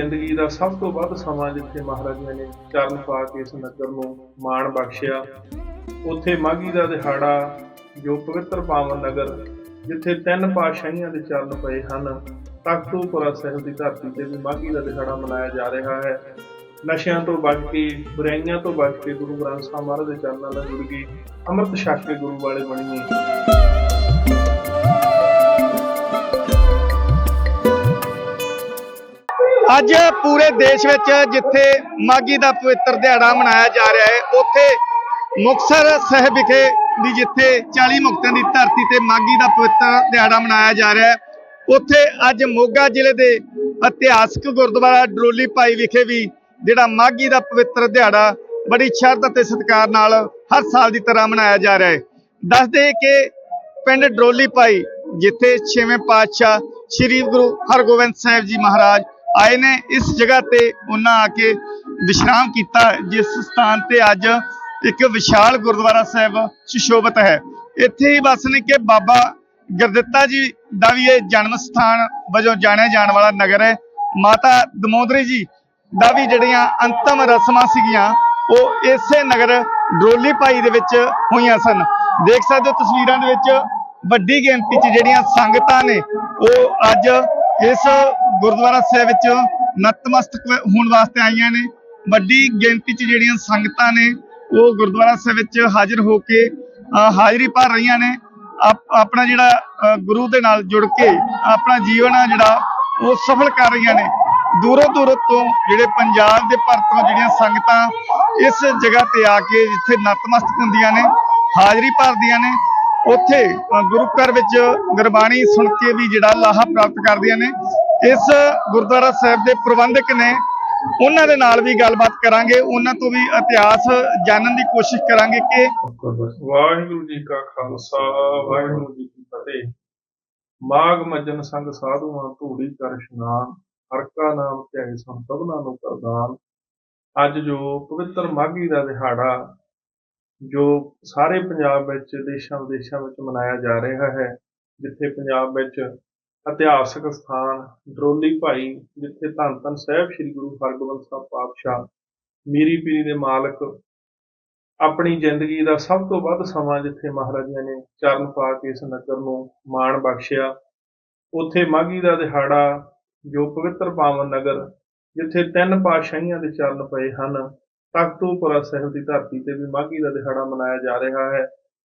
ਜ਼ਿੰਦਗੀ ਦਾ ਸਭ ਤੋਂ ਵੱਧ ਸਮਾਂ ਜਿੱਥੇ ਮਹਾਰਾਜਾ ਨੇ ਚਰਨ ਪਾ ਕੇ ਇਸ ਨਗਰ ਨੂੰ ਮਾਣ ਬਖਸ਼ਿਆ, ਉੱਥੇ ਮਾਘੀ ਦਾ ਦਿਹਾੜਾ ਜੋ ਪਵਿੱਤਰ ਪਾਵਨ ਨਗਰ ਜਿੱਥੇ ਤਿੰਨ ਪਾਤਸ਼ਾਹੀਆਂ ਦੇ ਚਰਨ ਪਏ ਹਨ, ਤਖਤੂਪੁਰਾ ਸਾਹਿਬ ਦੀ ਧਰਤੀ ਤੇ ਵੀ ਮਾਘੀ ਦਾ ਦਿਹਾੜਾ ਮਨਾਇਆ ਜਾ ਰਿਹਾ ਹੈ। ਨਸ਼ਿਆਂ ਤੋਂ ਬਚ ਕੇ, ਬੁਰਾਈਆਂ ਤੋਂ ਬਚ ਕੇ ਗੁਰੂ ਗ੍ਰੰਥ ਸਾਹਿਬ ਮਹਾਰਾਜ ਦੇ ਚਰਨਾਂ ਨਾਲ ਜੁੜ ਕੇ ਅੰਮ੍ਰਿਤ ਛਕ ਕੇ ਗੁਰੂ ਵਾਲੇ ਬਣੀਏ। ਅੱਜ ਪੂਰੇ ਦੇਸ਼ ਵਿੱਚ ਜਿੱਥੇ ਮਾਗੀ ਦਾ ਪਵਿੱਤਰ ਦਿਹਾੜਾ ਮਨਾਇਆ ਜਾ ਰਿਹਾ ਹੈ, ਉੱਥੇ ਮੁਕਤਸਰ ਸਾਹਿਬ ਵਿਖੇ ਵੀ ਜਿੱਥੇ 40 ਮੁਕਤਾਂ ਦੀ ਧਰਤੀ ਤੇ ਮਾਗੀ ਦਾ ਪਵਿੱਤਰ ਦਿਹਾੜਾ ਮਨਾਇਆ ਜਾ ਰਿਹਾ ਹੈ, ਉੱਥੇ ਅੱਜ ਮੋਗਾ ਜ਼ਿਲ੍ਹੇ ਦੇ ਇਤਿਹਾਸਕ ਗੁਰਦੁਆਰਾ ਡਰੋਲੀ ਭਾਈ ਵਿਖੇ ਵੀ ਜਿਹੜਾ ਮਾਗੀ ਦਾ ਪਵਿੱਤਰ ਦਿਹਾੜਾ ਬੜੀ ਸ਼ਰਧਾ ਤੇ ਸਤਿਕਾਰ ਨਾਲ ਹਰ ਸਾਲ ਦੀ ਤਰ੍ਹਾਂ ਮਨਾਇਆ ਜਾ ਰਿਹਾ ਹੈ। ਦੱਸਦੇ ਕਿ ਪਿੰਡ ਡਰੋਲੀ ਭਾਈ, ਜਿੱਥੇ ਛੇਵੇਂ ਪਾਤਸ਼ਾਹ ਸ੍ਰੀ ਗੁਰੂ ਹਰਗੋਬਿੰਦ ਸਾਹਿਬ ਜੀ ਮਹਾਰਾਜ ਆਏ ਨੇ। ਇਸ ਜਗ੍ਹਾ ਤੇ ਉਹਨਾਂ ਆ ਕੇ ਵਿਸ਼ਰਾਮ ਕੀਤਾ, ਜਿਸ ਸਥਾਨ ਤੇ ਅੱਜ ਇੱਕ ਵਿਸ਼ਾਲ ਗੁਰਦੁਆਰਾ ਸਾਹਿਬ ਸੁਸ਼ੋਭਿਤ ਹੈ। ਇੱਥੇ ਹੀ ਬਸ ਨੇ ਕਿ ਬਾਬਾ ਗੁਰਦਿੱਤਾ ਜੀ ਦਾ ਵੀ ਇਹ ਜਨਮ ਸਥਾਨ ਵਜੋਂ ਜਾਣਿਆ ਜਾਣ ਵਾਲਾ ਨਗਰ ਹੈ। ਮਾਤਾ ਦਮੋਦਰੀ ਜੀ ਦਾ ਵੀ ਜਿਹੜੀਆਂ ਅੰਤਮ ਰਸਮਾਂ ਸੀਗੀਆਂ, ਉਹ ਇਸੇ ਨਗਰ ਡਰੋਲੀ ਭਾਈ ਦੇ ਵਿੱਚ ਹੋਈਆਂ ਸਨ। ਦੇਖ ਸਕਦੇ ਹੋ ਤਸਵੀਰਾਂ ਦੇ ਵਿੱਚ ਵੱਡੀ ਗਿਣਤੀ 'ਚ ਜਿਹੜੀਆਂ ਸੰਗਤਾਂ ਨੇ, ਉਹ ਅੱਜ ਇਸ ਗੁਰਦੁਆਰਾ ਸਾਹਿਬ ਵਿੱਚ ਨਤਮਸਤਕ ਹੋਣ ਵਾਸਤੇ ਆਈਆਂ ਨੇ। ਵੱਡੀ ਗਿਣਤੀ 'ਚ ਜਿਹੜੀਆਂ ਸੰਗਤਾਂ ਨੇ, ਉਹ ਗੁਰਦੁਆਰਾ ਸਾਹਿਬ ਵਿੱਚ ਹਾਜ਼ਰ ਹੋ ਕੇ ਹਾਜ਼ਰੀ ਭਰ ਰਹੀਆਂ ਨੇ। ਆਪਣਾ ਜਿਹੜਾ ਗੁਰੂ ਦੇ ਨਾਲ ਜੁੜ ਕੇ, ਆਪਣਾ ਜੀਵਨ ਆ ਜਿਹੜਾ, ਉਹ ਸਫਲ ਕਰ ਰਹੀਆਂ ਨੇ। ਦੂਰੋਂ ਦੂਰੋਂ ਤੋਂ ਜਿਹੜੇ ਪੰਜਾਬ ਦੇ ਭਰਤੋਂ ਜਿਹੜੀਆਂ ਸੰਗਤਾਂ ਇਸ ਜਗ੍ਹਾ ਤੇ ਆ ਕੇ ਜਿੱਥੇ ਨਤਮਸਤਕ ਹੁੰਦੀਆਂ ਨੇ, ਹਾਜ਼ਰੀ ਭਰਦੀਆਂ ਨੇ, ਉੱਥੇ ਗੁਰੂ ਘਰ ਵਿੱਚ ਗੁਰਬਾਣੀ ਸੁਣ ਕੇ ਵੀ ਜਿਹੜਾ ਲਾਹਾ ਪ੍ਰਾਪਤ ਕਰਦੀਆਂ ਨੇ। ਇਸ ਗੁਰਦੁਆਰਾ ਸਾਹਿਬ ਦੇ ਪ੍ਰਬੰਧਕ ਨੇ ਉਹਨਾਂ ਦੇ ਨਾਲ ਵੀ ਗੱਲਬਾਤ ਕਰਾਂਗੇ। ਉਹਨਾਂ ਤੋਂ ਵੀ ਇਤਿਹਾਸ ਜਾਣਨ ਦੀ ਕੋਸ਼ਿਸ਼ ਕਰਾਂਗੇ ਕਿ ਵਾਹਿਗੁਰੂ ਜੀ ਕਾ ਖਾਲਸਾ, ਵਾਹਿਗੁਰੂ ਜੀ ਕੀ ਫਤਿਹ। ਮਾਗ ਮਜਨ ਸੰਗ ਸਾਧੂਆਂ ਧੂੜੀ ਕਰ ਇਸ਼ਨਾਨ ਹਰ ਕਾ ਨਾਮ ਧਿਆਏ ਸੰ ਸਭਨਾ ਨੂੰ ਪ੍ਰਦਾਨ। ਅੱਜ ਜੋ ਪਵਿੱਤਰ ਮਾਘੀ ਦਾ ਦਿਹਾੜਾ, ਜੋ ਸਾਰੇ ਪੰਜਾਬ ਵਿੱਚ ਦੇਸ਼ਾਂ ਵਿਦੇਸ਼ਾਂ ਵਿੱਚ ਮਨਾਇਆ ਜਾ ਰਿਹਾ ਹੈ, ਜਿੱਥੇ ਪੰਜਾਬ ਵਿੱਚ ਇਤਿਹਾਸਕ ਸਥਾਨ ਡਰੋਲੀ ਭਾਈ, ਜਿੱਥੇ ਧੰਨ ਧੰਨ ਸਾਹਿਬ ਸ੍ਰੀ ਗੁਰੂ ਹਰਗੋਬਿੰਦ ਸਾਹਿਬ ਪਾਤਸ਼ਾਹ ਮੀਰੀ ਪੀਰੀ ਦੇ ਮਾਲਕ ਆਪਣੀ ਜ਼ਿੰਦਗੀ ਦਾ ਸਭ ਤੋਂ ਵੱਧ ਸਮਾਂ ਜਿੱਥੇ ਮਹਾਰਾਜਿਆਂ ਨੇ ਚਰਨ ਪਾ ਕੇ ਇਸ ਨਗਰ ਨੂੰ ਮਾਣ ਬਖਸ਼ਿਆ, ਉੱਥੇ ਮਾਘੀ ਦਾ ਦਿਹਾੜਾ ਜੋ ਪਵਿੱਤਰ ਪਾਵਨ ਨਗਰ, ਜਿੱਥੇ ਤਿੰਨ ਪਾਤਸ਼ਾਹੀਆਂ ਦੇ ਚਰਨ ਪਏ ਹਨ, ਤਖਤੂਪੁਰਾ ਸਾਹਿਬ ਦੀ ਧਰਤੀ ਤੇ ਵੀ ਮਾਘੀ ਦਾ ਦਿਹਾੜਾ ਮਨਾਇਆ ਜਾ ਰਿਹਾ ਹੈ,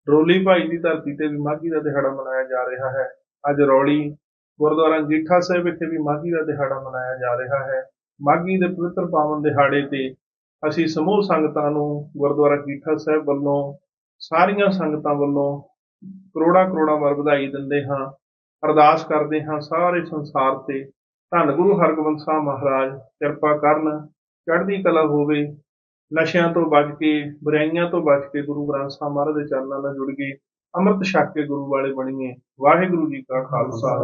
ਡਰੋਲੀ ਭਾਈ ਦੀ ਧਰਤੀ ਤੇ ਵੀ ਮਾਘੀ ਦਾ ਦਿਹਾੜਾ ਮਨਾਇਆ ਜਾ ਰਿਹਾ ਹੈ, ਅੱਜ ਰੌਲੀ ਗੁਰਦੁਆਰਾ ਅੰਗੀਠਾ ਸਾਹਿਬ ਵਿਖੇ ਵੀ ਮਾਘੀ ਦਾ ਦਿਹਾੜਾ ਮਨਾਇਆ ਜਾ ਰਿਹਾ ਹੈ। ਮਾਘੀ ਦੇ ਪਵਿੱਤਰ ਪਾਵਨ ਦਿਹਾੜੇ ਤੇ ਅਸੀਂ ਸਮੂਹ ਸੰਗਤਾਂ ਨੂੰ ਗੁਰਦੁਆਰਾ ਕੀਠਾ ਸਾਹਿਬ ਵੱਲੋਂ ਸਾਰੀਆਂ ਸੰਗਤਾਂ ਵੱਲੋਂ ਕਰੋੜਾਂ ਕਰੋੜਾਂ ਵਾਰ ਵਧਾਈ ਦਿੰਦੇ ਹਾਂ, ਅਰਦਾਸ ਕਰਦੇ ਹਾਂ ਸਾਰੇ ਸੰਸਾਰ ਤੇ। ਧੰਨ ਗੁਰੂ ਹਰਗੋਬਿੰਦ ਸਾਹਿਬ ਮਹਾਰਾਜ, ਕਿਰਪਾ ਕਰਨ, ਚੜ੍ਹਦੀ ਕਲਾ ਹੋਵੇ, ਨਸ਼ਿਆਂ ਤੋਂ ਬਚ ਕੇ, ਬੁਰਾਈਆਂ ਤੋਂ ਬਚ ਕੇ ਗੁਰੂ ਗ੍ਰੰਥ ਸਾਹਿਬ ਮਹਾਰਾਜ ਦੇ ਚਰਨਾਂ ਨਾਲ ਜੁੜ ਗਏ। ਅੰਮ੍ਰਿਤ ਛਕ ਕੇ ਗੁਰੂ ਵਾਲੇ ਬਣੀਏ। ਵਾਹਿਗੁਰੂ ਜੀ ਕਾ ਖਾਲਸਾ,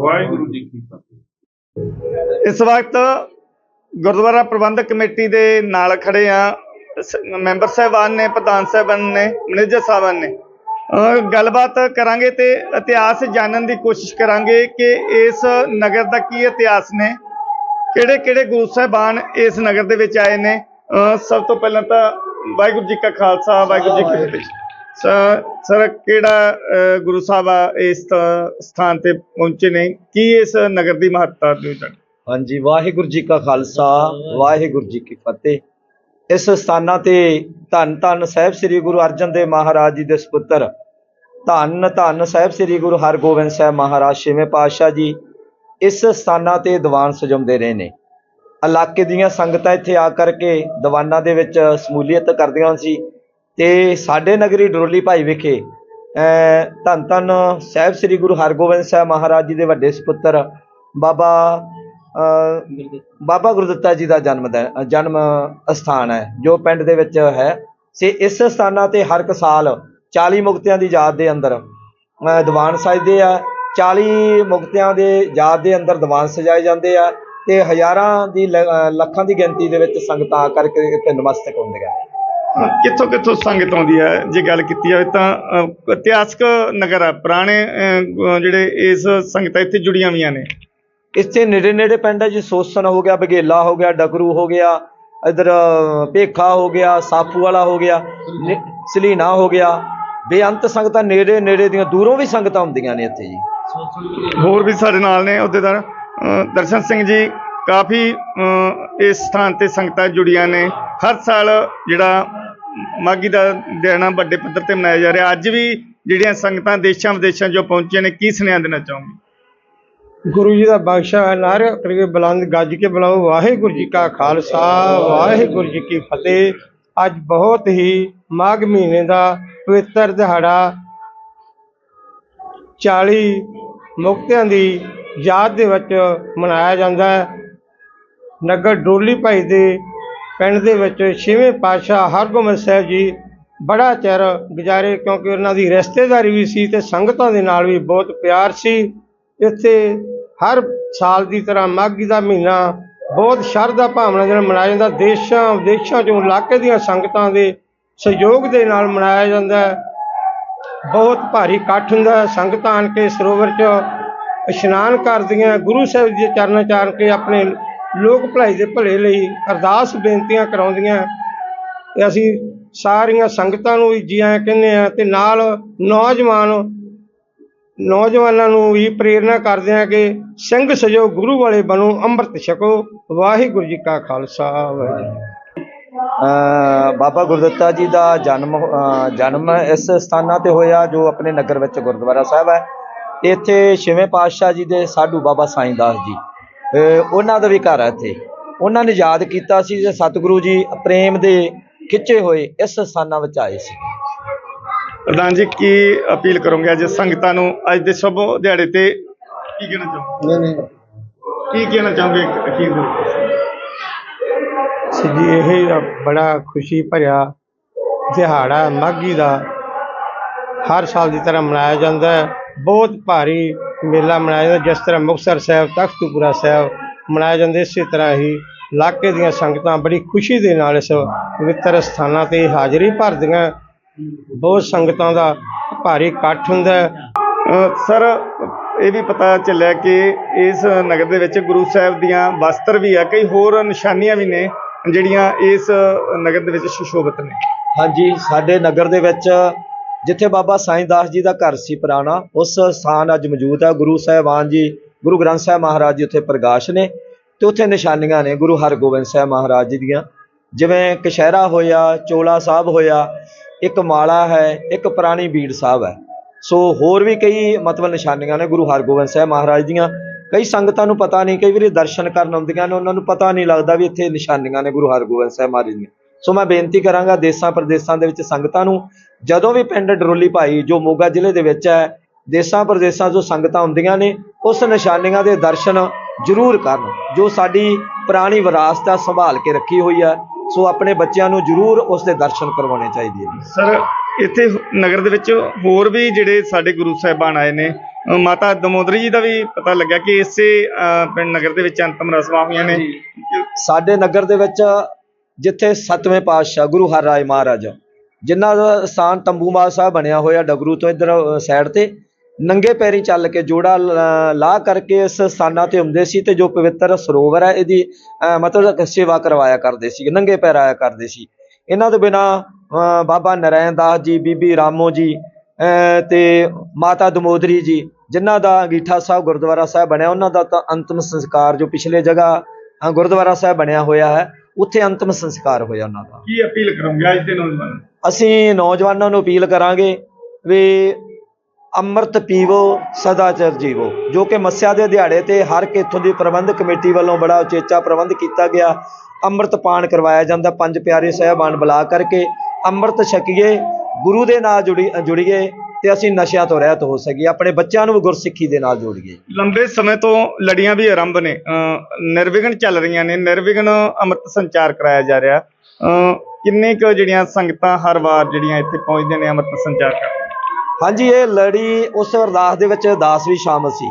ਵਾਹਿਗੁਰੂ ਜੀ ਕੀ ਫਤਿਹ। ਇਸ ਵਕਤ ਗੁਰਦੁਆਰਾ ਪ੍ਰਬੰਧਕ ਕਮੇਟੀ ਦੇ ਨਾਲ ਖੜੇ ਆ ਮੈਂਬਰ ਸਾਹਿਬਾਨ ਨੇ, ਪ੍ਰਧਾਨ ਸਾਹਿਬਾਨ ਨੇ, ਮੈਨੇਜਰ ਸਾਹਿਬਾਨ ਨੇ। ਗੱਲਬਾਤ ਕਰਾਂਗੇ ਤੇ ਇਤਿਹਾਸ ਜਾਣਨ ਦੀ ਕੋਸ਼ਿਸ਼ ਕਰਾਂਗੇ ਕਿ ਇਸ ਨਗਰ ਦਾ ਕੀ ਇਤਿਹਾਸ ਨੇ ਕਿਹੜੇ ਕਿਹੜੇ ਗੁਰੂ ਸਾਹਿਬਾਨ ਇਸ ਨਗਰ ਦੇ ਵਿੱਚ ਆਏ ਨੇ। ਅਹ ਸਭ ਤੋਂ ਪਹਿਲਾਂ ਤਾਂ ਵਾਹਿਗੁਰੂ ਜੀ ਕਾ ਖਾਲਸਾ, ਵਾਹਿਗੁਰੂ ਜੀ ਕੀ ਫਤਿਹ। ਸਰ ਕਿਹੜਾ ਗੁਰੂ ਸਾਹਿਬ ਆ, ਇਸ ਸਥਾਨ ਤੇ ਪਹੁੰਚੇ ਨੇ? ਕੀ ਇਸ ਨਗਰ ਦੀ ਮਹੱਤਤਾ ਦੀ ਜਾਣ ਹਾਂਜੀ, ਵਾਹਿਗੁਰੂ ਜੀ ਕਾ ਖਾਲਸਾ, ਵਾਹਿਗੁਰੂ ਜੀ ਕੀ ਫਤਿਹ। ਇਸ ਸਥਾਨਾਂ ਤੇ ਧੰਨ ਧੰਨ ਸਾਹਿਬ ਸ੍ਰੀ ਗੁਰੂ ਅਰਜਨ ਦੇਵ ਮਹਾਰਾਜ ਜੀ ਦੇ ਸੁਪੁੱਤਰ, ਧੰਨ ਧੰਨ ਸਾਹਿਬ ਸ੍ਰੀ ਗੁਰੂ ਹਰਗੋਬਿੰਦ ਸਾਹਿਬ ਮਹਾਰਾਜ, ਛੇਵੇਂ ਪਾਤਸ਼ਾਹ ਜੀ, ਇਸ ਸਥਾਨਾਂ ਤੇ ਦੀਵਾਨ ਸਜਾਉਂਦੇ ਰਹੇ ਨੇ। ਇਲਾਕੇ ਦੀਆਂ ਸੰਗਤਾਂ ਇੱਥੇ ਆ ਕਰਕੇ ਦੀਵਾਨਾਂ ਦੇ ਵਿੱਚ ਸਮੂਲੀਅਤ ਕਰਦੀਆਂ ਸੀ। ਤੇ ਸਾਡੇ ਨਗਰੀ ਡਰੋਲੀ ਭਾਈ ਵਿਖੇ ਧੰਨ ਧੰਨ ਸਾਹਿਬ ਸ੍ਰੀ ਗੁਰੂ ਹਰਗੋਬਿੰਦ ਸਾਹਿਬ ਮਹਾਰਾਜ ਜੀ ਦੇ ਵੱਡੇ ਸੁਪੁੱਤਰ ਬਾਬਾ ਬਾਬਾ ਗੁਰਦਿੱਤਾ ਜੀ ਦਾ ਜਨਮ ਜਨਮ ਅਸਥਾਨ ਹੈ, ਜੋ ਪਿੰਡ ਦੇ ਵਿੱਚ ਹੈ। ਸੇ ਇਸ ਸਥਾਨਾਂ ਤੇ ਹਰ ਇੱਕ ਸਾਲ 40 ਮੁਕਤਿਆਂ ਦੀ ਯਾਦ ਦੇ ਅੰਦਰ ਦੀਵਾਨ ਸਜਦੇ ਆ। 40 ਮੁਕਤਿਆਂ ਦੇ ਯਾਦ ਦੇ ਅੰਦਰ ਦੀਵਾਨ ਸਜਾਏ ਜਾਂਦੇ ਆ ਤੇ ਹਜ਼ਾਰਾਂ ਦੀ ਲ- ਲੱਖਾਂ ਦੀ ਗਿਣਤੀ ਦੇ ਵਿੱਚ ਸੰਗਤਾਂ ਆ ਕਰਕੇ ਇੱਥੇ ਨਮਸਤਕ ਹੁੰਦੀਆਂ ਨੇ ਕਿੱਥੋਂ ਕਿੱਥੋਂ ਸੰਗਤ ਆਉਂਦੀ ਹੈ? ਜੇ ਗੱਲ ਕੀਤੀ ਜਾਵੇ ਤਾਂ ਇਤਿਹਾਸਕ ਨਗਰ ਆ ਪੁਰਾਣੇ ਜਿਹੜੇ ਇਸ ਸੰਗਤਾਂ ਇੱਥੇ ਜੁੜੀਆਂ ਹੋਈਆਂ ਨੇ। ਇੱਥੇ ਨੇੜੇ ਨੇੜੇ ਪਿੰਡ ਹੈ ਜੀ ਸੋਸਨ ਹੋ ਗਿਆ ਬਘੇਲਾ ਹੋ ਗਿਆ ਡਗਰੂ ਹੋ ਗਿਆ ਇਧਰ ਭੇਖਾ ਹੋ ਗਿਆ ਸਾਫੂ ਵਾਲਾ ਹੋ ਗਿਆ ਸਲੀਨਾ ਹੋ ਗਿਆ। ਬੇਅੰਤ ਸੰਗਤਾਂ ਨੇੜੇ ਨੇੜੇ ਦੀਆਂ ਦੂਰੋਂ ਵੀ ਸੰਗਤਾਂ ਹੁੰਦੀਆਂ ਨੇ ਇੱਥੇ ਜੀ। ਹੋਰ ਵੀ ਸਾਡੇ ਨਾਲ ਨੇ ਅਹੁਦੇਦਾਰ ਅ, ਦਰਸ਼ਨ ਸਿੰਘ ਜੀ ਕਾਫੀ ਇਸ ਸਥਾਨ ਤੇ ਸੰਗਤਾਂ ਜੁੜੀਆਂ ਨੇ। ਹਰ ਸਾਲ ਜਿਹੜਾ ਮਾਗੀ ਦਾ ਦਿਹਾੜਾ ਵੱਡੇ ਪੱਧਰ ਤੇ ਮਨਾਇਆ ਜਾ ਰਿਹਾ। ਅੱਜ ਵੀ ਜਿਹੜੀਆਂ ਸੰਗਤਾਂ ਦੇਸ਼ਾਂ ਵਿਦੇਸ਼ਾਂ ਚੋਂ ਪਹੁੰਚੀਆਂ ਨੇ, ਕੀ ਸੁਨੇਹਾ ਦੇਣਾ ਚਾਹੋਗੇ? ਗੁਰੂ ਜੀ ਦਾ ਬਖਸ਼ਾ ਨਾਰ ਕਰਕੇ ਬੁਲੰਦ ਗੱਜ ਕੇ ਬੁਲਾਓ। ਵਾਹਿਗੁਰੂ ਜੀ ਕਾ ਖਾਲਸਾ, ਵਾਹਿਗੁਰੂ ਜੀ ਕੀ ਫਤਿਹ। ਅੱਜ ਬਹੁਤ ਹੀ ਮਾਘ ਮਹੀਨੇ ਦਾ ਪਵਿੱਤਰ ਦਿਹਾੜਾ 40 ਮੁਕਤਿਆਂ ਦੀ ਯਾਦ ਦੇ ਵਿੱਚ ਮਨਾਇਆ ਜਾਂਦਾ ਹੈ। ਨਗਰ ਡੋਲੀ ਭਾਈ ਦੇ ਪਿੰਡ ਦੇ ਵਿੱਚ ਛੇਵੇਂ ਪਾਤਸ਼ਾਹ ਹਰਗੋਬਿੰਦ ਸਾਹਿਬ ਜੀ ਬੜਾ ਚਿਰ ਗੁਜ਼ਾਰੇ ਕਿਉਂਕਿ ਉਹਨਾਂ ਦੀ ਰਿਸ਼ਤੇਦਾਰੀ ਵੀ ਸੀ ਤੇ ਸੰਗਤਾਂ ਦੇ ਨਾਲ ਵੀ ਬਹੁਤ ਪਿਆਰ ਸੀ। ਇੱਥੇ ਹਰ ਸਾਲ ਦੀ ਤਰ੍ਹਾਂ ਮਾਘੀ ਦਾ ਮਹੀਨਾ ਬਹੁਤ ਸ਼ਰਧਾ ਭਾਵਨਾ ਦੇ ਨਾਲ ਮਨਾਇਆ ਜਾਂਦਾ। ਦੇਸ਼ਾਂ ਵਿਦੇਸ਼ਾਂ ਚੋਂ ਇਲਾਕੇ ਦੀਆਂ ਸੰਗਤਾਂ ਦੇ ਸਹਿਯੋਗ ਦੇ ਨਾਲ ਮਨਾਇਆ ਜਾਂਦਾ ਬਹੁਤ ਭਾਰੀ ਇਕੱਠ ਹੁੰਦਾ ਸੰਗਤਾਂ ਆਣ ਕੇ ਸਰੋਵਰ 'ਚ ਇਸ਼ਨਾਨ ਕਰਦੀਆਂ। ਗੁਰੂ ਸਾਹਿਬ ਜੀ ਦੇ ਚਰਨਾਂ 'ਚ ਆਣ ਕੇ ਆਪਣੇ ਲੋਕ ਭਲਾਈ ਦੇ ਭਲੇ ਲਈ ਅਰਦਾਸ ਬੇਨਤੀਆਂ ਕਰਾਉਂਦੀਆਂ। ਤੇ ਅਸੀਂ ਸਾਰੀਆਂ ਸੰਗਤਾਂ ਨੂੰ ਵੀ ਜੀ ਆਇਆਂ ਕਹਿੰਦੇ ਆ ਤੇ ਨਾਲ ਨੌਜਵਾਨ, ਨੌਜਵਾਨਾਂ ਨੂੰ ਵੀ ਪ੍ਰੇਰਨਾ ਕਰਦੇ ਆ ਕਿ ਸਿੰਘ ਸਜੋ ਗੁਰੂ ਵਾਲੇ ਬਣੋ, ਅੰਮ੍ਰਿਤ ਛਕੋ। ਵਾਹਿਗੁਰੂ ਜੀ ਕਾ ਖਾਲਸਾ, ਵਾਹਿਗੁਰੂ ਬਾਬਾ ਗੁਰਦੱਤਾ ਜੀ ਦਾ ਜਨਮ ਜਨਮ ਇਸ ਸਥਾਨਾਂ ਤੇ ਹੋਇਆ ਜੋ ਆਪਣੇ ਨਗਰ ਵਿੱਚ ਗੁਰਦੁਆਰਾ ਸਾਹਿਬ ਹੈ। ਇੱਥੇ ਛੇਵੇਂ ਪਾਤਸ਼ਾਹ ਜੀ ਦੇ ਸਾਧੂ ਬਾਬਾ ਸਾਈਂ ਦਾਸ ਜੀ। ਉਹਨਾਂ ਦਾ ਵੀ ਘਰ ਹੈ ਇੱਥੇ। ਉਹਨਾਂ ਨੇ ਯਾਦ ਕੀਤਾ ਸੀ যে ਸਤਿਗੁਰੂ ਜੀ ਪ੍ਰੇਮ ਦੇ ਖਿੱਚੇ ਹੋਏ ਇਸ ਸਥਾਨਾਂ ਵਿੱਚ ਆਏ ਸੀ। ਪ੍ਰਧਾਨ ਜੀ ਕੀ ਅਪੀਲ ਕਰੋਗੇ ਅੱਜ ਸੰਗਤਾਂ ਨੂੰ? ਅੱਜ ਦੇ ਸ਼ੁਭ ਦਿਹਾੜੇ ਤੇ ਕੀ ਕਹਿਣਾ ਚਾਹੋਗੇ? ਨਹੀਂ ਨਹੀਂ। ਕੀ ਕਹਿਣਾ ਚਾਹੋਗੇ ਅਖੀਰ ਦੇ ਵਿੱਚ? ਸੋ ਜੀ ਇਹ ਬੜਾ ਖੁਸ਼ੀ ਭਰਿਆ ਦਿਹਾੜਾ ਮਾਘੀ ਦਾ ਹਰ ਸਾਲ ਦੀ ਤਰ੍ਹਾਂ ਮਨਾਇਆ ਜਾਂਦਾ ਹੈ। ਬਹੁਤ ਭਾਰੀ ਮੇਲਾ ਮਨਾਇਆ ਜਾਂਦਾ ਜਿਸ ਤਰ੍ਹਾਂ ਮੁਕਤਸਰ ਸਾਹਿਬ ਤਖਤੂਪੁਰਾ ਸਾਹਿਬ ਮਨਾਇਆ ਜਾਂਦਾ ਇਸੇ ਤਰ੍ਹਾਂ ਹੀ ਇਲਾਕੇ ਦੀਆਂ ਸੰਗਤਾਂ ਬੜੀ ਖੁਸ਼ੀ ਦੇ ਨਾਲ ਇਸ ਪਵਿੱਤਰ ਸਥਾਨਾਂ ਤੇ ਹਾਜ਼ਰੀ ਭਰਦੀਆਂ। ਬਹੁਤ ਸੰਗਤਾਂ ਦਾ ਭਾਰੀ ਇਕੱਠ ਹੁੰਦਾ ਸਰ ਇਹ ਵੀ ਪਤਾ ਚੱਲਿਆ ਕਿ ਇਸ ਨਗਰ ਦੇ ਵਿੱਚ ਗੁਰੂ ਸਾਹਿਬ ਦੀਆਂ ਵਸਤਰ ਵੀ ਆ ਕਈ ਹੋਰ ਨਿਸ਼ਾਨੀਆਂ ਵੀ ਨੇ ਜਿਹੜੀਆਂ ਇਸ ਨਗਰ ਦੇ ਵਿੱਚ ਸੁਸ਼ੋਭਿਤ ਨੇ। ਹਾਂਜੀ ਸਾਡੇ ਨਗਰ ਦੇ ਵਿੱਚ ਜਿੱਥੇ ਬਾਬਾ ਸਾਈਂ ਦਾਸ ਜੀ ਦਾ ਘਰ ਸੀ ਪੁਰਾਣਾ, ਉਸ ਸਥਾਨ ਅੱਜ ਮੌਜੂਦ ਹੈ। ਗੁਰੂ ਸਾਹਿਬਾਨ ਜੀ, ਗੁਰੂ ਗ੍ਰੰਥ ਸਾਹਿਬ ਮਹਾਰਾਜ ਜੀ ਉੱਥੇ ਪ੍ਰਕਾਸ਼ ਨੇ ਤੇ ਉੱਥੇ ਨਿਸ਼ਾਨੀਆਂ ਨੇ ਗੁਰੂ ਹਰਗੋਬਿੰਦ ਸਾਹਿਬ ਮਹਾਰਾਜ ਜੀ ਦੀਆਂ। ਜਿਵੇਂ ਕਸ਼ਹਿਰਾ ਹੋਇਆ, ਚੋਲਾ ਸਾਹਿਬ ਹੋਇਆ, ਇੱਕ ਮਾਲਾ ਹੈ, ਇੱਕ ਪੁਰਾਣੀ ਬੀੜ ਸਾਹਿਬ ਹੈ। ਸੋ ਹੋਰ ਵੀ ਕਈ ਮਤਲਬ ਨਿਸ਼ਾਨੀਆਂ ਨੇ ਗੁਰੂ ਹਰਗੋਬਿੰਦ ਸਾਹਿਬ ਮਹਾਰਾਜ ਦੀਆਂ। ਕਈ ਸੰਗਤਾਂ ਨੂੰ ਪਤਾ ਨਹੀਂ, ਕਈ ਵਾਰੀ ਦਰਸ਼ਨ ਕਰਨ ਆਉਂਦੀਆਂ ਨੇ, ਉਹਨਾਂ ਨੂੰ ਪਤਾ ਨਹੀਂ ਲੱਗਦਾ ਵੀ ਇੱਥੇ ਨਿਸ਼ਾਨੀਆਂ ਨੇ ਗੁਰੂ ਹਰਗੋਬਿੰਦ ਸਾਹਿਬ ਮਹਾਰਾਜ ਦੀਆਂ। ਸੋ ਮੈਂ ਬੇਨਤੀ ਕਰਾਂਗਾ ਦੇਸਾਂ ਪ੍ਰਦੇਸਾਂ ਦੇ ਵਿੱਚ ਸੰਗਤਾਂ ਨੂੰ ਜਦੋਂ ਵੀ ਪਿੰਡ ਡਰੋਲੀ ਭਾਈ ਜੋ ਮੋਗਾ ਜ਼ਿਲ੍ਹੇ ਦੇ ਵਿੱਚ ਹੈ ਦੇਸਾਂ ਪ੍ਰਦੇਸਾਂ ਤੋਂ ਸੰਗਤਾਂ ਆਉਂਦੀਆਂ ਨੇ ਉਸ ਨਿਸ਼ਾਨੀਆਂ ਦੇ ਦਰਸ਼ਨ ਜ਼ਰੂਰ ਕਰਨ ਜੋ ਸਾਡੀ ਪੁਰਾਣੀ ਵਿਰਾਸਤ ਆ ਸੰਭਾਲ ਕੇ ਰੱਖੀ ਹੋਈ ਹੈ ਸੋ ਆਪਣੇ ਬੱਚਿਆਂ ਨੂੰ ਜ਼ਰੂਰ ਉਸ ਦੇ ਦਰਸ਼ਨ ਕਰਵਾਉਣੇ ਚਾਹੀਦੇ ਨੇ। ਸਰ ਇੱਥੇ ਨਗਰ ਦੇ ਵਿੱਚ ਹੋਰ ਵੀ ਜਿਹੜੇ ਸਾਡੇ ਗੁਰੂ ਸਾਹਿਬਾਨ ਆਏ ਨੇ ਮਾਤਾ ਦਮੋਦਰੀ ਜੀ ਦਾ ਵੀ ਪਤਾ ਲੱਗਿਆ ਕਿ ਇਸੇ ਪਿੰਡ ਨਗਰ ਦੇ ਵਿੱਚ ਅੰਤਮ ਰਸਮਾਂ ਹੋਈਆਂ ਨੇ। ਸਾਡੇ ਨਗਰ ਦੇ ਵਿੱਚ ਜਿੱਥੇ ਸੱਤਵੇਂ ਪਾਤਸ਼ਾਹ ਗੁਰੂ ਹਰ ਰਾਏ ਮਹਾਰਾਜ ਜਿਨ੍ਹਾਂ ਦਾ ਸਥਾਨ ਤੰਬੂ ਤੰਬੂਮਾਲ ਸਾਹਿਬ ਬਣਿਆ ਹੋਇਆ ਡਗਰੂ ਤੋਂ ਇਧਰ ਸਾਈਡ ਤੇ ਨੰਗੇ ਪੈਰੀ ਚੱਲ ਕੇ ਜੋੜਾ ਲ- ਲਾਹ ਕਰਕੇ ਇਸ ਸਥਾਨਾਂ ਤੇ ਹੁੰਦੇ ਸੀ ਤੇ ਜੋ ਪਵਿੱਤਰ ਸਰੋਵਰ ਹੈ ਇਹਦੀ ਮਤਲਬ ਸੇਵਾ ਕਰਵਾਇਆ ਕਰਦੇ ਸੀ ਨੰਗੇ ਪੈਰ ਆਇਆ ਕਰਦੇ ਸੀ। ਇਹਨਾਂ ਤੋਂ ਬਿਨਾ ਬਾਬਾ ਨਰੈਣ ਦਾਸ ਜੀ ਬੀਬੀ ਰਾਮੋ ਜੀ ਅਹ, ਤੇ ਮਾਤਾ ਦਮੋਦਰੀ ਜੀ ਜਿਨ੍ਹਾਂ ਦਾ ਅੰਗੀਠਾ ਸਾਹਿਬ ਗੁਰਦੁਆਰਾ ਸਾਹਿਬ ਬਣਿਆ ਉਹਨਾਂ ਦਾ ਤਾਂ ਅੰਤਮ ਸੰਸਕਾਰ ਜੋ ਪਿਛਲੇ ਜਗ੍ਹਾ ਗੁਰਦੁਆਰਾ ਸਾਹਿਬ ਬਣਿਆ ਹੋਇਆ ਹੈ। ਉੱਥੇ ਅੰਤਮ ਸੰਸਕਾਰ ਹੋਇਆ ਉਹਨਾਂ ਦਾ। ਕੀ ਅਪੀਲ ਕਰੋਗੇ ਅੱਜ ਦੇ ਨੌਜਵਾਨਾਂ ਅਸੀਂ ਨੌਜਵਾਨਾਂ ਨੂੰ ਅਪੀਲ ਕਰਾਂਗੇ ਵੀ ਅੰਮ੍ਰਿਤ ਪੀਵੋ ਸਦਾ ਚਿਰ ਜੀਵੋ। ਜੋ ਕਿ ਮੱਸਿਆ ਦੇ ਦਿਹਾੜੇ ਤੇ ਹਰ ਇੱਕ ਇੱਥੋਂ ਦੀ ਪ੍ਰਬੰਧਕ ਕਮੇਟੀ ਵੱਲੋਂ ਬੜਾ ਉਚੇਚਾ ਪ੍ਰਬੰਧ ਕੀਤਾ ਗਿਆ। ਅੰਮ੍ਰਿਤ ਪਾਨ ਕਰਵਾਇਆ ਜਾਂਦਾ। ਪੰਜ ਪਿਆਰੇ ਸਾਹਿਬਾਨ ਬੁਲਾ ਕਰਕੇ ਅੰਮ੍ਰਿਤ ਛਕੀਏ ਗੁਰੂ ਦੇ ਨਾਲ ਜੁੜੀ ਜੁੜੀਏ। ਤੇ ਅਸੀਂ ਨਸ਼ਿਆਂ ਤੋਂ ਰਹਿਤ ਹੋ ਸਕੀਏ ਆਪਣੇ ਬੱਚਿਆਂ ਨੂੰ ਵੀ ਗੁਰਸਿੱਖੀ ਦੇ ਨਾਲ ਜੋੜੀਏ। ਲੰਬੇ ਸਮੇਂ ਤੋਂ ਲੜੀਆਂ ਵੀ ਆਰੰਭ ਨੇ। ਨਿਰਵਿਘਨ ਚੱਲ ਰਹੀਆਂ ਨੇ ਨਿਰਵਿਘਨ ਅੰਮ੍ਰਿਤ ਸੰਚਾਰ ਕਰਾਇਆ ਜਾ ਰਿਹਾ। ਕਿੰਨੇ ਕੁ ਜਿਹੜੀਆਂ ਸੰਗਤਾਂ ਹਰ ਵਾਰ ਜਿਹੜੀਆਂ ਇੱਥੇ ਪਹੁੰਚਦੇ ਨੇ ਅੰਮ੍ਰਿਤ ਸੰਚਾਰ ਕਰਨ? ਹਾਂਜੀ ਇਹ ਲੜੀ ਉਸ ਅਰਦਾਸ ਦੇ ਵਿੱਚ ਦਾਸ ਵੀ ਸ਼ਾਮਲ ਸੀ।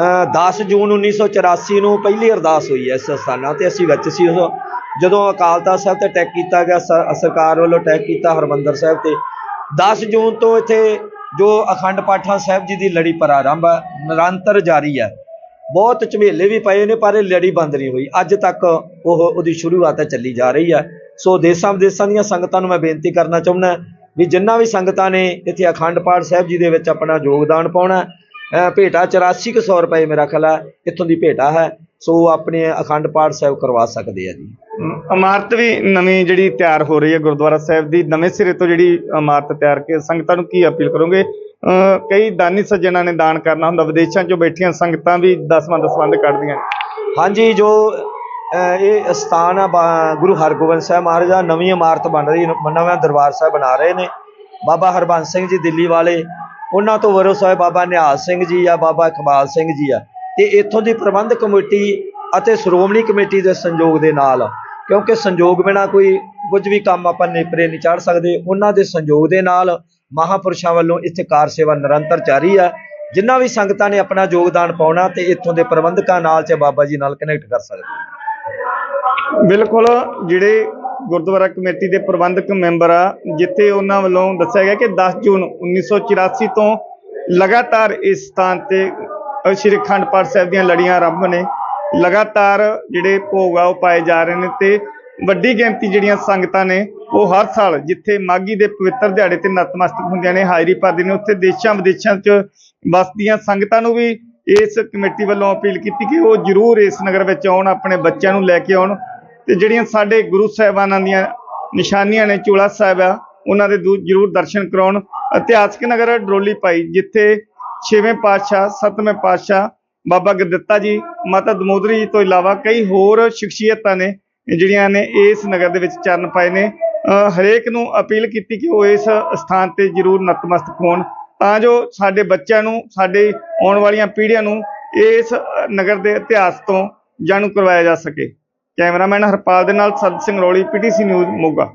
ਅ, 10 ਜੂਨ 1984 ਨੂੰ ਪਹਿਲੀ ਅਰਦਾਸ ਹੋਈ ਹੈ ਇਸ ਸਥਾਨਾਂ ਤੇ। ਅਸੀਂ ਵਿੱਚ ਸੀ ਉਦੋਂ। ਜਦੋਂ ਅਕਾਲ ਤਖਤ ਸਾਹਿਬ ਤੇ ਅਟੈਕ ਕੀਤਾ ਗਿਆ ਸਰਕਾਰ ਵੱਲੋਂ ਅਟੈਕ ਕੀਤਾ ਹਰਮੰਦਰ ਸਾਹਿਬ ਤੇ 10 ਜੂਨ ਤੋਂ ਇੱਥੇ ਜੋ ਅਖੰਡ ਪਾਠਾਂ ਸਾਹਿਬ ਜੀ ਦੀ ਲੜੀ ਪ੍ਰਾਰੰਭ ਆ, ਨਿਰੰਤਰ ਜਾਰੀ ਹੈ ਬਹੁਤ ਝਮੇਲੇ ਵੀ ਪਏ ਨੇ, ਪਰ ਇਹ ਲੜੀ ਬੰਦ ਨਹੀਂ ਹੋਈ। ਅੱਜ ਤੱਕ ਉਹ ਉਹਦੀ ਸ਼ੁਰੂਆਤ ਹੈ ਚੱਲੀ ਜਾ ਰਹੀ ਹੈ ਸੋ ਦੇਸਾਂ ਵਿਦੇਸਾਂ ਦੀਆਂ ਸੰਗਤਾਂ ਨੂੰ ਮੈਂ ਬੇਨਤੀ ਕਰਨਾ ਚਾਹੁੰਦਾ ਵੀ ਜਿੰਨਾ ਵੀ ਸੰਗਤਾਂ ਨੇ ਇੱਥੇ ਅਖੰਡ ਪਾਠ ਸਾਹਿਬ ਜੀ ਦੇ ਵਿੱਚ ਆਪਣਾ ਯੋਗਦਾਨ ਪਾਉਣਾ ਭੇਟਾ 84 ਕੁ ਸੌ ਰੁਪਏ ਮੇਰਾ ਖਿਆਲ ਹੈ ਇੱਥੋਂ ਦੀ ਭੇਟਾ ਹੈ। ਸੋ ਆਪਣੇ ਅਖੰਡ ਪਾਠ ਸਾਹਿਬ ਕਰਵਾ ਸਕਦੇ ਆ ਜੀ। ਇਮਾਰਤ ਵੀ ਨਵੀਂ ਜਿਹੜੀ ਤਿਆਰ ਹੋ ਰਹੀ ਹੈ ਗੁਰਦੁਆਰਾ ਸਾਹਿਬ ਦੀ। ਨਵੇਂ ਸਿਰੇ ਤੋਂ ਜਿਹੜੀ ਇਮਾਰਤ ਤਿਆਰ ਕੇ ਸੰਗਤਾਂ ਨੂੰ ਕੀ ਅਪੀਲ ਕਰੋਗੇ? ਕਈ ਦਾਨੀ ਸੱਜਣਾ ਨੇ ਦਾਨ ਕਰਨਾ ਹੁੰਦਾ। ਵਿਦੇਸ਼ਾਂ 'ਚੋਂ ਬੈਠੀਆਂ ਸੰਗਤਾਂ ਵੀ ਦਸਵਾਂ ਦਸਵੰਦ ਕੱਢਦੀਆਂ ਹਾਂਜੀ ਜੋ ਇਹ ਸਥਾਨ ਆ ਗੁਰੂ ਹਰਗੋਬਿੰਦ ਸਾਹਿਬ ਮਹਾਰਾਜ ਦਾ ਨਵੀਂ ਇਮਾਰਤ ਬਣ ਰਹੀ ਨਵਾਂ ਦਰਬਾਰ ਸਾਹਿਬ ਬਣਾ ਰਹੇ ਨੇ। ਬਾਬਾ ਹਰਬੰਸ ਸਿੰਘ ਜੀ ਦਿੱਲੀ ਵਾਲੇ ਉਹਨਾਂ ਤੋਂ ਵਰੋ ਸਾਹਿਬ ਬਾਬਾ ਨਿਹਾਲ ਸਿੰਘ ਜੀ ਆ ਬਾਬਾ ਇਕਬਾਲ ਸਿੰਘ ਜੀ ਆ। ਤੇ ਇੱਥੋਂ ਦੀ ਪ੍ਰਬੰਧਕ ਕਮੇਟੀ ਅਤੇ ਸ਼੍ਰੋਮਣੀ ਕਮੇਟੀ ਦੇ ਸੰਯੋਗ ਦੇ ਨਾਲ, ਕਿਉਂਕਿ ਸੰਯੋਗ ਬਿਨਾ ਕੋਈ ਕੁਝ ਵੀ ਕੰਮ ਆਪਾਂ ਨੇਪਰੇ ਨਹੀਂ ਚੜ ਸਕਦੇ, ਉਹਨਾਂ ਦੇ ਸੰਯੋਗ ਦੇ ਨਾਲ ਮਹਾਪੁਰਸ਼ਾਂ ਵੱਲੋਂ ਇੱਥੇ ਕਾਰ ਸੇਵਾ ਨਿਰੰਤਰ ਜਾਰੀ ਆ। ਜਿਨ੍ਹਾਂ ਵੀ ਸੰਗਤਾਂ ਨੇ ਆਪਣਾ ਯੋਗਦਾਨ ਪਾਉਣਾ ਤੇ ਇੱਥੋਂ ਦੇ ਪ੍ਰਬੰਧਕਾਂ ਨਾਲ ਤੇ ਬਾਬਾ ਜੀ ਨਾਲ ਕਨੈਕਟ ਕਰ ਸਕਦੇ। ਬਿਲਕੁਲ, ਜਿਹੜੇ ਗੁਰਦੁਆਰਾ ਕਮੇਟੀ ਦੇ ਪ੍ਰਬੰਧਕ ਮੈਂਬਰ ਆ, ਜਿੱਥੇ ਉਹਨਾਂ ਵੱਲੋਂ ਦੱਸਿਆ ਗਿਆ ਕਿ 10 ਜੂਨ 1984 ਤੋਂ ਲਗਾਤਾਰ ਇਸ ਸਥਾਨ ਤੇ ਸ਼੍ਰੀ ਅਖੰਡ ਪਾਠ ਸਾਹਿਬ ਦੀਆਂ ਲੜੀਆਂ ਆਰੰਭ ਨੇ ਲਗਾਤਾਰ ਜਿਹੜੇ ਭੋਗ ਆ ਉਹ ਪਾਏ ਜਾ ਰਹੇ ਨੇ ਤੇ ਵੱਡੀ ਗਿਣਤੀ ਜਿਹੜੀਆਂ ਸੰਗਤਾਂ ਨੇ ਉਹ ਹਰ ਸਾਲ ਜਿੱਥੇ ਮਾਗੀ ਦੇ ਪਵਿੱਤਰ ਦਿਹਾੜੇ ਤੇ ਨਤਮਸਤਕ ਹੁੰਦੀਆਂ ਨੇ, ਹਾਜ਼ਰੀ ਭਰਦੇ ਨੇ, ਉੱਥੇ ਦੇਸ਼ਾਂ ਵਿਦੇਸ਼ਾਂ 'ਚ ਵਸਦੀਆਂ ਸੰਗਤਾਂ ਨੂੰ ਵੀ ਇਸ ਕਮੇਟੀ ਵੱਲੋਂ ਅਪੀਲ ਕੀਤੀ ਕਿ ਉਹ ਜ਼ਰੂਰ ਇਸ ਨਗਰ ਵਿੱਚ ਆਉਣ, ਆਪਣੇ ਬੱਚਿਆਂ ਨੂੰ ਲੈ ਕੇ ਆਉਣ ਤੇ ਜਿਹੜੀਆਂ ਸਾਡੇ ਗੁਰੂ ਸਾਹਿਬਾਨਾਂ ਦੀਆਂ ਨਿਸ਼ਾਨੀਆਂ ਨੇ, ਚੋਲਾ ਸਾਹਿਬ ਆ, ਉਹਨਾਂ ਦੇ ਦੂ- ਜ਼ਰੂਰ ਦਰਸ਼ਨ ਕਰਾਉਣ। ਇਤਿਹਾਸਕ ਨਗਰ ਡਰੋਲੀ ਪਾਈ ਜਿੱਥੇ ਛੇਵੇਂ ਪਾਤਸ਼ਾਹ, ਸੱਤਵੇਂ ਪਾਤਸ਼ਾਹ ਬਾਬਾ ਗੁਰਦਿੱਤਾ ਜੀ, ਮਾਤਾ ਦਮੋਦਰੀ ਜੀ ਤੋਂ ਇਲਾਵਾ ਕਈ ਹੋਰ ਸ਼ਖਸੀਅਤਾਂ ਨੇ, ਜਿਹੜੀਆਂ ਨੇ ਇਸ ਨਗਰ ਦੇ ਵਿੱਚ ਚਰਨ ਪਾਏ ਨੇ। ਹਰੇਕ ਨੂੰ ਅਪੀਲ ਕੀਤੀ ਕਿ ਉਹ ਇਸ ਸਥਾਨ ਤੇ ਜ਼ਰੂਰ ਨਤਮਸਤਕ ਹੋਣ। ਤਾਂ ਜੋ ਸਾਡੇ ਬੱਚਿਆਂ ਨੂੰ, ਸਾਡੇ ਆਉਣ ਵਾਲੀਆਂ ਪੀੜ੍ਹੀਆਂ ਨੂੰ ਇਸ ਨਗਰ ਦੇ ਇਤਿਹਾਸ ਤੋਂ ਜਾਣੂ ਕਰਵਾਇਆ ਜਾ ਸਕੇ। ਕੈਮਰਾਮੈਨ ਹਰਪਾਲ ਦੇ ਨਾਲ ਸਤ ਸਿੰਘ ਰੌਲੀ, ਪੀਟੀਸੀ ਨਿਊਜ਼, ਮੋਗਾ।